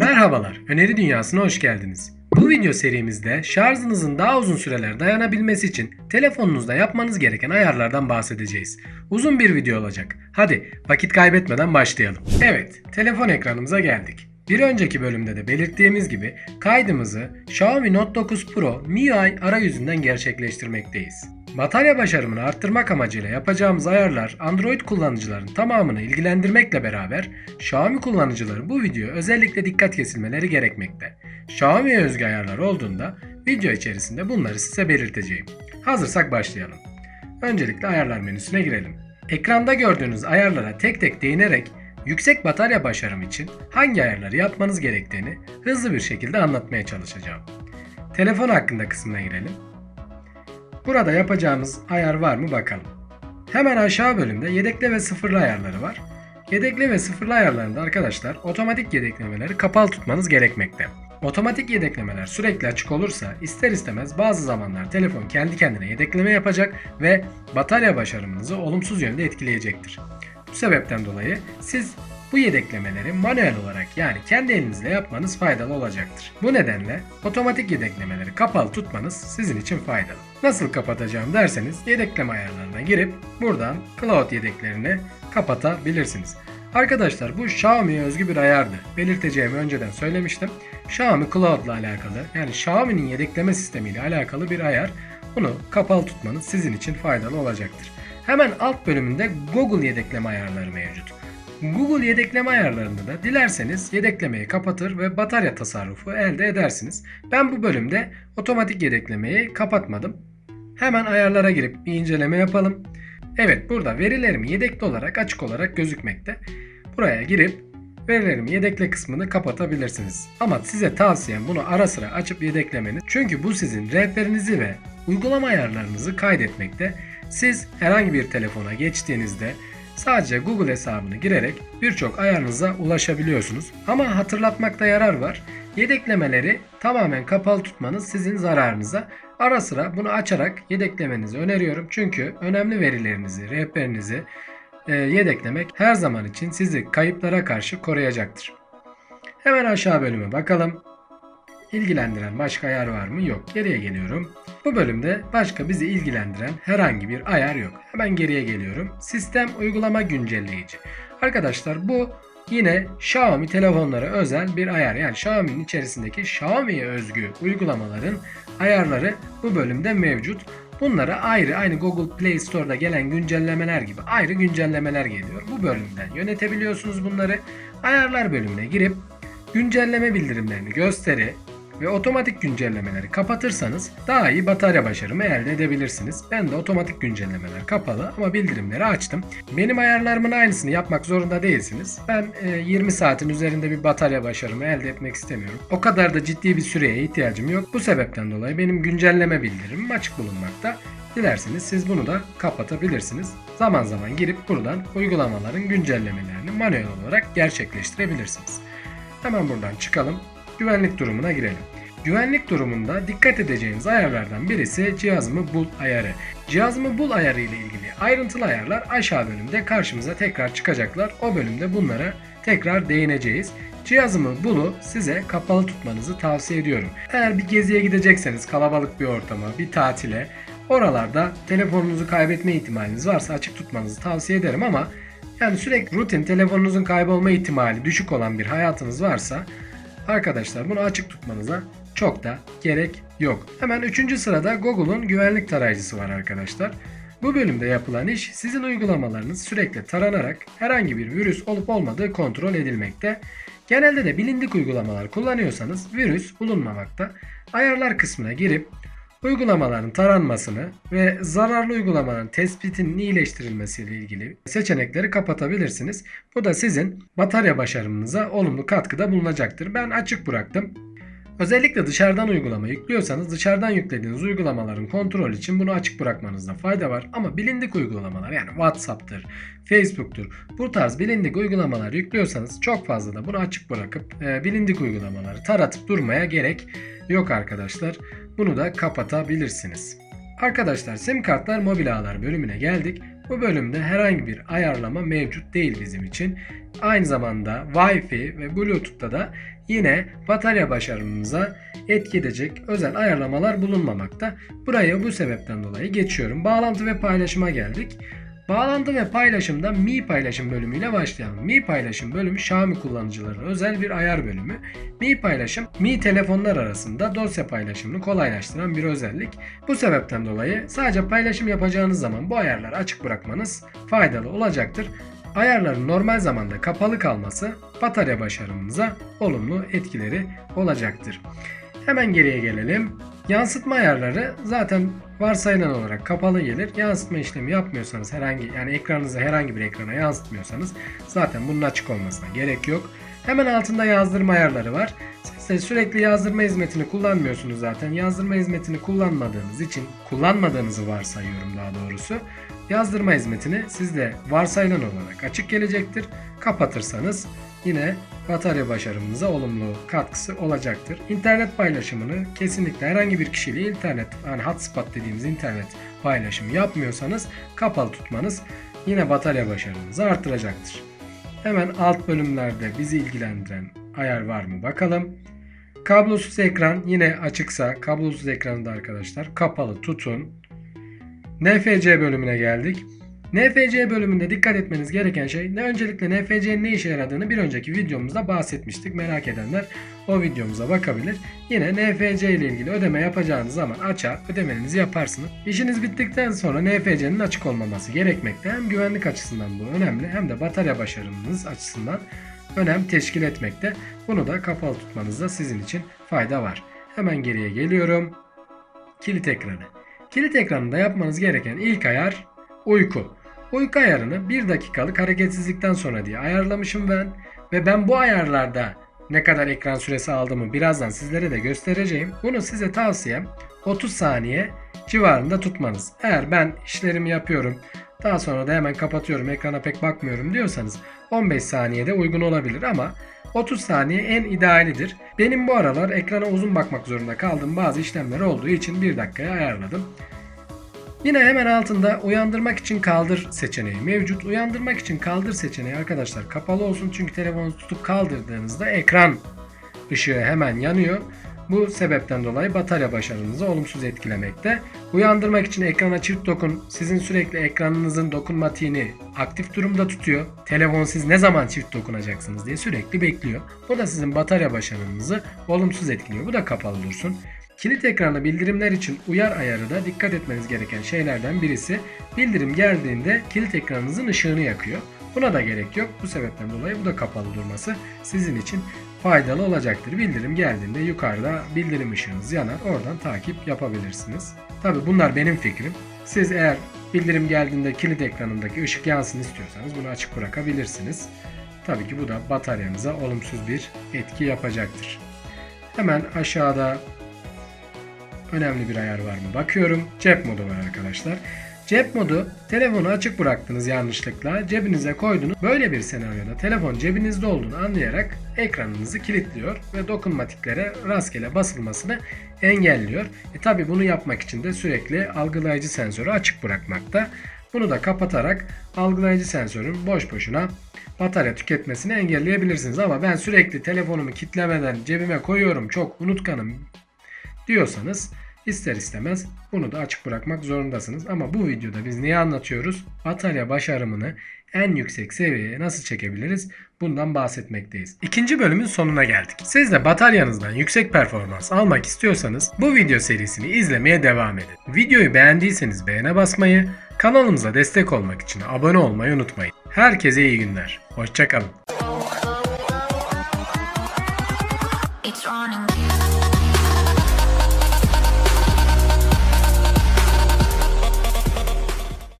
Merhabalar, Öneri Dünyası'na hoş geldiniz. Bu video serimizde şarjınızın daha uzun süreler dayanabilmesi için telefonunuzda yapmanız gereken ayarlardan bahsedeceğiz. Uzun bir video olacak. Hadi vakit kaybetmeden başlayalım. Evet, telefon ekranımıza geldik. Bir önceki bölümde de belirttiğimiz gibi kaydımızı Xiaomi Note 9 Pro MIUI arayüzünden gerçekleştirmekteyiz. Batarya başarımını arttırmak amacıyla yapacağımız ayarlar Android kullanıcıların tamamını ilgilendirmekle beraber Xiaomi kullanıcıları bu videoya özellikle dikkat kesilmeleri gerekmekte. Xiaomi'ye özgü ayarlar olduğunda video içerisinde bunları size belirteceğim. Hazırsak başlayalım. Öncelikle ayarlar menüsüne girelim. Ekranda gördüğünüz ayarlara tek tek değinerek yüksek batarya başarım için hangi ayarları yapmanız gerektiğini hızlı bir şekilde anlatmaya çalışacağım. Telefon hakkında kısmına girelim. Burada yapacağımız ayar var mı bakalım. Hemen aşağı bölümde yedekle ve sıfırlı ayarları var. Yedekle ve sıfırlı ayarlarında arkadaşlar otomatik yedeklemeleri kapalı tutmanız gerekmekte. Otomatik yedeklemeler sürekli açık olursa ister istemez bazı zamanlar telefon kendi kendine yedekleme yapacak ve batarya başarımınızı olumsuz yönde etkileyecektir. Bu sebepten dolayı siz bu yedeklemeleri manuel olarak yani kendi elinizle yapmanız faydalı olacaktır. Bu nedenle otomatik yedeklemeleri kapalı tutmanız sizin için faydalı. Nasıl kapatacağım derseniz yedekleme ayarlarına girip buradan cloud yedeklerini kapatabilirsiniz. Arkadaşlar bu Xiaomi'ye özgü bir ayardı. Belirteceğimi önceden söylemiştim. Xiaomi Cloud ile alakalı yani Xiaomi'nin yedekleme sistemiyle alakalı bir ayar. Bunu kapalı tutmanız sizin için faydalı olacaktır. Hemen alt bölümünde Google yedekleme ayarları mevcut. Google yedekleme ayarlarında da dilerseniz yedeklemeyi kapatır ve batarya tasarrufu elde edersiniz. Ben bu bölümde otomatik yedeklemeyi kapatmadım. Hemen ayarlara girip bir inceleme yapalım. Evet burada verilerim yedekli olarak açık olarak gözükmekte. Buraya girip verilerimi yedekle kısmını kapatabilirsiniz. Ama size tavsiyem bunu ara sıra açıp yedeklemeniz. Çünkü bu sizin rehberinizi ve uygulama ayarlarınızı kaydetmekte. Siz herhangi bir telefona geçtiğinizde Sadece Google hesabını girerek birçok ayarınıza ulaşabiliyorsunuz. Ama hatırlatmakta yarar var. Yedeklemeleri tamamen kapalı tutmanız sizin zararınıza. Ara sıra bunu açarak yedeklemenizi öneriyorum. Çünkü önemli verilerinizi, rehberinizi e, yedeklemek her zaman için sizi kayıplara karşı koruyacaktır. Hemen aşağı bölüme bakalım. İlgilendiren başka ayar var mı? Yok. Geriye geliyorum. Bu bölümde başka bizi ilgilendiren herhangi bir ayar yok. Hemen geriye geliyorum. Sistem uygulama güncelleyici. Arkadaşlar bu yine Xiaomi telefonlara özel bir ayar. Yani Xiaomi'nin içerisindeki Xiaomi'ye özgü uygulamaların ayarları bu bölümde mevcut. Bunlara ayrı aynı Google Play Store'da gelen güncellemeler gibi ayrı güncellemeler geliyor. Bu bölümden yönetebiliyorsunuz bunları. Ayarlar bölümüne girip güncelleme bildirimlerini gösteri, ve otomatik güncellemeleri kapatırsanız daha iyi batarya başarımı elde edebilirsiniz. Ben de otomatik güncellemeler kapalı ama bildirimleri açtım. Benim ayarlarımın aynısını yapmak zorunda değilsiniz. Ben 20 saatin üzerinde bir batarya başarımı elde etmek istemiyorum. O kadar da ciddi bir süreye ihtiyacım yok. Bu sebepten dolayı benim güncelleme bildirimim açık bulunmakta. Dilerseniz siz bunu da kapatabilirsiniz. Zaman zaman girip buradan uygulamaların güncellemelerini manuel olarak gerçekleştirebilirsiniz. Hemen buradan çıkalım güvenlik durumuna girelim. Güvenlik durumunda dikkat edeceğiniz ayarlardan birisi cihazımı bul ayarı. Cihazımı bul ayarı ile ilgili ayrıntılı ayarlar aşağı bölümde karşımıza tekrar çıkacaklar. O bölümde bunlara tekrar değineceğiz. Cihazımı bulu size kapalı tutmanızı tavsiye ediyorum. Eğer bir geziye gidecekseniz kalabalık bir ortama, bir tatile oralarda telefonunuzu kaybetme ihtimaliniz varsa açık tutmanızı tavsiye ederim ama yani sürekli rutin telefonunuzun kaybolma ihtimali düşük olan bir hayatınız varsa Arkadaşlar bunu açık tutmanıza çok da gerek yok. Hemen 3. sırada Google'un güvenlik tarayıcısı var arkadaşlar. Bu bölümde yapılan iş sizin uygulamalarınız sürekli taranarak herhangi bir virüs olup olmadığı kontrol edilmekte. Genelde de bilindik uygulamalar kullanıyorsanız virüs bulunmamakta. Ayarlar kısmına girip uygulamaların taranmasını ve zararlı uygulamaların tespitinin iyileştirilmesiyle ilgili seçenekleri kapatabilirsiniz. Bu da sizin batarya başarımınıza olumlu katkıda bulunacaktır. Ben açık bıraktım. Özellikle dışarıdan uygulama yüklüyorsanız dışarıdan yüklediğiniz uygulamaların kontrol için bunu açık bırakmanızda fayda var. Ama bilindik uygulamalar yani WhatsApp'tır, Facebook'tur bu tarz bilindik uygulamalar yüklüyorsanız çok fazla da bunu açık bırakıp e, bilindik uygulamaları taratıp durmaya gerek yok arkadaşlar. Bunu da kapatabilirsiniz. Arkadaşlar sim kartlar mobil ağlar bölümüne geldik. Bu bölümde herhangi bir ayarlama mevcut değil bizim için. Aynı zamanda Wi-Fi ve Bluetooth'ta da yine batarya başarımıza etki edecek özel ayarlamalar bulunmamakta. Buraya bu sebepten dolayı geçiyorum. Bağlantı ve paylaşıma geldik. Bağlantı ve paylaşımda Mi paylaşım bölümüyle başlayalım. Mi paylaşım bölümü Xiaomi kullanıcılarına özel bir ayar bölümü. Mi paylaşım Mi telefonlar arasında dosya paylaşımını kolaylaştıran bir özellik. Bu sebepten dolayı sadece paylaşım yapacağınız zaman bu ayarları açık bırakmanız faydalı olacaktır. Ayarların normal zamanda kapalı kalması batarya başarımınıza olumlu etkileri olacaktır. Hemen geriye gelelim. Yansıtma ayarları zaten varsayılan olarak kapalı gelir. Yansıtma işlemi yapmıyorsanız herhangi yani ekranınızı herhangi bir ekrana yansıtmıyorsanız zaten bunun açık olmasına gerek yok. Hemen altında yazdırma ayarları var. Siz sürekli yazdırma hizmetini kullanmıyorsunuz zaten. Yazdırma hizmetini kullanmadığınız için kullanmadığınızı varsayıyorum daha doğrusu. Yazdırma hizmetini sizde varsayılan olarak açık gelecektir. Kapatırsanız yine batarya başarımınıza olumlu katkısı olacaktır. İnternet paylaşımını kesinlikle herhangi bir kişiyle internet yani hotspot dediğimiz internet paylaşımı yapmıyorsanız kapalı tutmanız yine batarya başarınızı artıracaktır. Hemen alt bölümlerde bizi ilgilendiren ayar var mı bakalım. Kablosuz ekran yine açıksa kablosuz ekranı da arkadaşlar kapalı tutun. NFC bölümüne geldik. NFC bölümünde dikkat etmeniz gereken şey ne öncelikle NFC'nin ne işe yaradığını bir önceki videomuzda bahsetmiştik. Merak edenler o videomuza bakabilir. Yine NFC ile ilgili ödeme yapacağınız zaman açar ödemelerinizi yaparsınız. İşiniz bittikten sonra NFC'nin açık olmaması gerekmekte. Hem güvenlik açısından bu önemli hem de batarya başarınız açısından önem teşkil etmekte. Bunu da kapalı tutmanızda sizin için fayda var. Hemen geriye geliyorum. Kilit ekranı. Kilit ekranında yapmanız gereken ilk ayar uyku. Uyku ayarını 1 dakikalık hareketsizlikten sonra diye ayarlamışım ben. Ve ben bu ayarlarda ne kadar ekran süresi aldığımı birazdan sizlere de göstereceğim. Bunu size tavsiyem 30 saniye civarında tutmanız. Eğer ben işlerimi yapıyorum daha sonra da hemen kapatıyorum ekrana pek bakmıyorum diyorsanız 15 saniyede uygun olabilir ama 30 saniye en idealidir. Benim bu aralar ekrana uzun bakmak zorunda kaldığım bazı işlemler olduğu için 1 dakikaya ayarladım. Yine hemen altında uyandırmak için kaldır seçeneği mevcut. Uyandırmak için kaldır seçeneği arkadaşlar kapalı olsun çünkü telefonu tutup kaldırdığınızda ekran ışığı hemen yanıyor. Bu sebepten dolayı batarya başarınızı olumsuz etkilemekte. Uyandırmak için ekrana çift dokun. Sizin sürekli ekranınızın dokunmatiğini aktif durumda tutuyor. Telefon siz ne zaman çift dokunacaksınız diye sürekli bekliyor. Bu da sizin batarya başarınızı olumsuz etkiliyor. Bu da kapalı dursun. Kilit ekranlı bildirimler için uyar ayarı da dikkat etmeniz gereken şeylerden birisi. Bildirim geldiğinde kilit ekranınızın ışığını yakıyor. Buna da gerek yok. Bu sebepten dolayı bu da kapalı durması sizin için faydalı olacaktır. Bildirim geldiğinde yukarıda bildirim ışığınız yanar. Oradan takip yapabilirsiniz. Tabi bunlar benim fikrim. Siz eğer bildirim geldiğinde kilit ekranındaki ışık yansın istiyorsanız bunu açık bırakabilirsiniz. Tabii ki bu da bataryanıza olumsuz bir etki yapacaktır. Hemen aşağıda önemli bir ayar var mı bakıyorum. Cep modu var arkadaşlar. Cep modu telefonu açık bıraktınız yanlışlıkla cebinize koydunuz. Böyle bir senaryoda telefon cebinizde olduğunu anlayarak ekranınızı kilitliyor ve dokunmatiklere rastgele basılmasını engelliyor. E tabi bunu yapmak için de sürekli algılayıcı sensörü açık bırakmakta. Bunu da kapatarak algılayıcı sensörün boş boşuna batarya tüketmesini engelleyebilirsiniz. Ama ben sürekli telefonumu kitlemeden cebime koyuyorum çok unutkanım diyorsanız ister istemez bunu da açık bırakmak zorundasınız. Ama bu videoda biz neyi anlatıyoruz? Batarya başarımını en yüksek seviyeye nasıl çekebiliriz? Bundan bahsetmekteyiz. İkinci bölümün sonuna geldik. Siz de bataryanızdan yüksek performans almak istiyorsanız bu video serisini izlemeye devam edin. Videoyu beğendiyseniz beğene basmayı, kanalımıza destek olmak için abone olmayı unutmayın. Herkese iyi günler. Hoşçakalın.